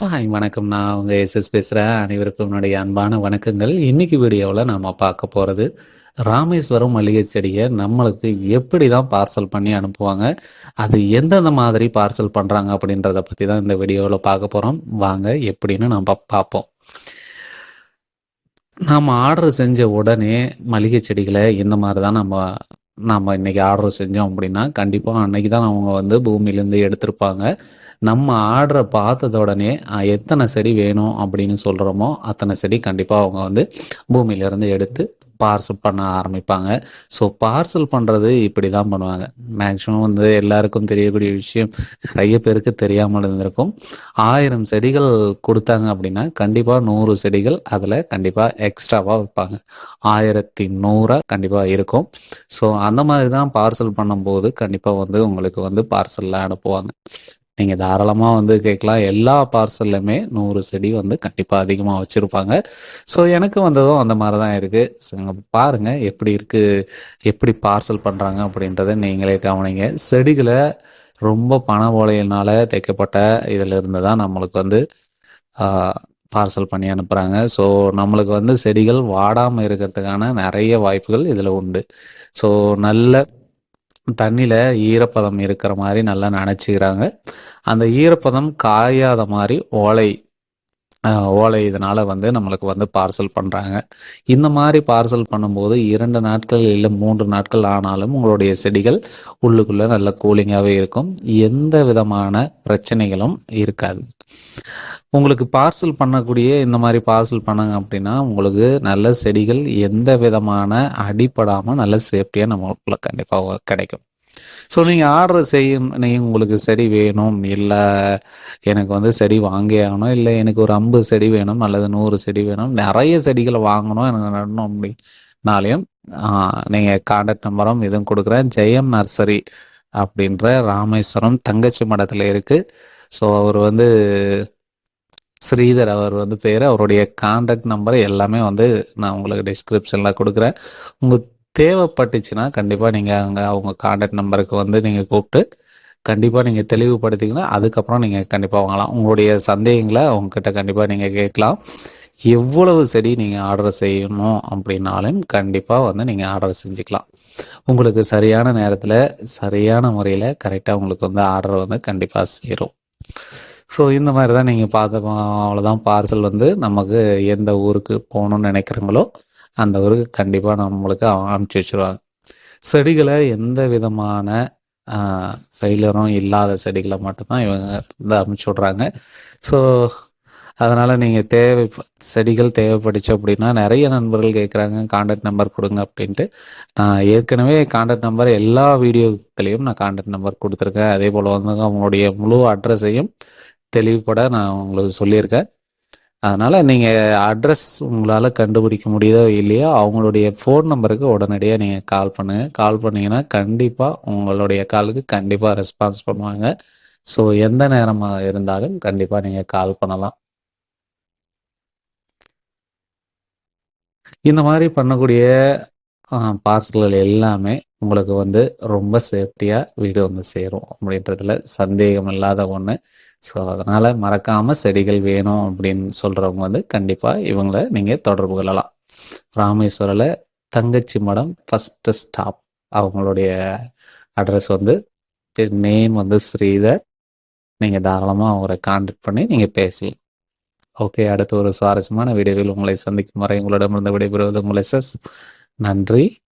Hi வணக்கம். நான் அவங்க எஸ்எஸ் பேசுகிறேன் அனைவருக்கும் என்னுடைய அன்பான வணக்கங்கள். இன்னைக்கு வீடியோவில் நாம் பார்க்க போகிறது ராமேஸ்வரம் மளிகை செடியை நம்மளுக்கு எப்படி தான் பார்சல் பண்ணி அனுப்புவாங்க அது எந்தெந்த மாதிரி பார்சல் பண்ணுறாங்க அப்படின்றத பற்றி தான் இந்த வீடியோவில் பார்க்க போகிறோம் வாங்க எப்படின்னு நம்ம பார்ப்போம். நாம் ஆர்டர் செஞ்ச உடனே மளிகை செடிகளை இந்த மாதிரி தான் நம்ம நாம் இன்னைக்கு ஆர்டர் செஞ்சோம் அப்படின்னா கண்டிப்பாக அன்னைக்கு தான் அவங்க வந்து பூமியிலேருந்து எடுத்திருப்பாங்க. நம்ம ஆர்டரை பார்த்தத உடனே எத்தனை செடி வேணும்? அப்படின்னு சொல்கிறோமோ அத்தனை செடி கண்டிப்பாக அவங்க வந்து பூமியிலேருந்து எடுத்து பார்சல் பண்ண ஆரம்பிப்பாங்க. ஸோ பார்சல் பண்ணுறது இப்படி தான் பண்ணுவாங்க. மேக்ஸிமம் வந்து எல்லாருக்கும் தெரியக்கூடிய விஷயம் நிறைய பேருக்கு தெரியாமல் இருந்திருக்கும். ஆயிரம் செடிகள் கொடுத்தாங்க அப்படின்னா கண்டிப்பாக நூறு செடிகள் அதில் கண்டிப்பாக எக்ஸ்ட்ராவாக வைப்பாங்க. ஆயிரத்தி நூறாக கண்டிப்பாக இருக்கும். ஸோ அந்த மாதிரி தான் பார்சல் பண்ணும்போது கண்டிப்பாக வந்து உங்களுக்கு வந்து பார்சலில் அனுப்புவாங்க. நீங்கள் தாராளமாக வந்து கேட்கலாம். எல்லா பார்சல்லையுமே நூறு செடி வந்து கண்டிப்பாக அதிகமாக வச்சுருப்பாங்க. ஸோ எனக்கு வந்ததும் அந்த மாதிரி தான் இருக்குது பாருங்கள் எப்படி இருக்குது எப்படி பார்சல் பண்ணுறாங்க அப்படின்றத நீங்களே கவனிங்க. செடிகளை ரொம்ப பண ஓலையினால் தைக்கப்பட்ட இதில் இருந்து தான் நம்மளுக்கு வந்து பார்சல் பண்ணி அனுப்புகிறாங்க ஸோ நம்மளுக்கு வந்து செடிகள் வாடாமல் இருக்கிறதுக்கான நிறைய வாய்ப்புகள் இதில் உண்டு. ஸோ நல்ல தண்ணியில் ஈரப்பதம் இருக்கிற மாதிரி நல்லா நினச்சிக்கிறாங்க. அந்த ஈரப்பதம் காயாத மாதிரி ஓலை ஓலை இதனால் வந்து நம்மளுக்கு வந்து பார்சல் பண்ணுறாங்க இந்த மாதிரி பார்சல் பண்ணும்போது இரண்டு நாட்கள் இல்லை மூன்று நாட்கள் ஆனாலும் உங்களுடைய செடிகள் உள்ளுக்குள்ளே நல்ல கூலிங்காகவே இருக்கும். எந்த விதமான பிரச்சனைகளும் இருக்காது. உங்களுக்கு பார்சல் பண்ணக்கூடிய இந்த மாதிரி பார்சல் பண்ணாங்க அப்படின்னா உங்களுக்கு நல்ல செடிகள் எந்த விதமான அடிப்படாமல் நல்ல சேஃப்டியாக நம்மளுக்குள்ள கண்டிப்பாக கிடைக்கும். ஸோ நீங்கள் ஆர்டர் செய்யும் நீங்கள் உங்களுக்கு செடி வேணும். இல்லை எனக்கு வந்து செடி வாங்கி ஆகணும். இல்லை எனக்கு ஒரு ஐம்பது செடி வேணும் அல்லது நூறு செடி வேணும். நிறைய செடிகளை வாங்கணும். எனக்கு நடணும் அப்படின்னாலையும் நீங்கள் கான்டாக்ட் நம்பரும் இதுவும் கொடுக்குறேன். ஜெயம் நர்சரி அப்படின்ற ராமேஸ்வரம் தங்கச்சி மடத்தில் இருக்குது ஸோ அவர் வந்து ஸ்ரீதர் அவர் வந்து பேர். அவருடைய கான்டாக்ட் நம்பர் எல்லாமே வந்து நான் உங்களுக்கு டிஸ்கிரிப்ஷனில் கொடுக்குறேன். உங்கள் தேவைப்பட்டுச்சுன்னா கண்டிப்பாக நீங்கள் அங்கே அவங்க கான்டாக்ட் நம்பருக்கு வந்து நீங்கள் கூப்பிட்டு கண்டிப்பாக நீங்கள் தெளிவுபடுத்திங்கன்னா அதுக்கப்புறம் நீங்கள் கண்டிப்பாக வாங்கலாம். உங்களுடைய சந்தேகங்களை அவங்கக்கிட்ட கண்டிப்பாக நீங்கள் கேட்கலாம். எவ்வளவு செடி நீங்கள் ஆர்டர் செய்யணும் அப்படின்னாலும் கண்டிப்பாக வந்து நீங்கள் ஆர்டர் செஞ்சுக்கலாம். உங்களுக்கு சரியான நேரத்தில் சரியான முறையில் கரெக்டாக உங்களுக்கு வந்து ஆர்டர் வந்து கண்டிப்பாக சேரும். ஸோ இந்த மாதிரி தான் நீங்கள் பார்த்து அவ்வளோதான் பார்சல் வந்து நமக்கு எந்த ஊருக்கு போகணும்னு நினைக்கிறீங்களோ அந்த ஒரு கண்டிப்பாக நம்மளுக்கு அனுப்பிச்சி வச்சுருவாங்க. செடிகளை எந்த விதமான ஃபெயிலரும் இல்லாத செடிகளை மட்டும்தான் இவங்க வந்து அனுப்பிச்சி விட்றாங்க. ஸோ அதனால் நீங்கள் தேவை செடிகள் தேவைப்பட்டுச்சு அப்படின்னா நிறைய நண்பர்கள் கேட்குறாங்க காண்டாக்ட் நம்பர் கொடுங்க அப்படின்ட்டு. நான் ஏற்கனவே காண்டாக்ட் நம்பர் எல்லா வீடியோக்களையும் நான் காண்டாக்ட் நம்பர் கொடுத்துருக்கேன். அதே போல் வந்து அவங்களுடைய முழு அட்ரஸையும் தெளிவுபட நான் உங்களுக்கு சொல்லியிருக்கேன். அதனால் நீங்கள் அட்ரஸ் உங்களால் கண்டுபிடிக்க முடியுதோ இல்லையோ அவங்களுடைய ஃபோன் நம்பருக்கு உடனடியாக நீங்கள் கால் பண்ணுங்கள் கால் பண்ணீங்கன்னா கண்டிப்பாக உங்களுடைய காலுக்கு கண்டிப்பாக ரெஸ்பான்ஸ் பண்ணுவாங்க. ஸோ எந்த நேரமாக இருந்தாலும் கண்டிப்பாக நீங்கள் கால் பண்ணலாம். இந்த மாதிரி பண்ணக்கூடிய பார்சல்கள் எல்லாமே உங்களுக்கு வந்து ரொம்ப சேஃப்டியாக வீடு வந்து சேரும் அப்படின்றதுல சந்தேகம் இல்லாத ஒன்று ஸோ அதனால் மறக்காமல் செடிகள் வேணும் அப்படின்னு சொல்கிறவங்க வந்து கண்டிப்பாக இவங்கள நீங்கள் தொடர்பு கொள்ளலாம். ராமேஸ்வரில் தங்கச்சி மடம் ஃபஸ்ட்டு ஸ்டாப் அவங்களுடைய அட்ரஸ் வந்து நேம் வந்து ஸ்ரீதர். நீங்கள் தாராளமாக அவரை கான்டாக்ட் பண்ணி நீங்கள் பேசி ஓகே அடுத்து ஒரு சுவாரஸ்யமான வீடியோவில் உங்களை சந்திக்கும் வரை உங்களிடமிருந்து விடைபெறுவது உங்களை சஸ் நன்றி.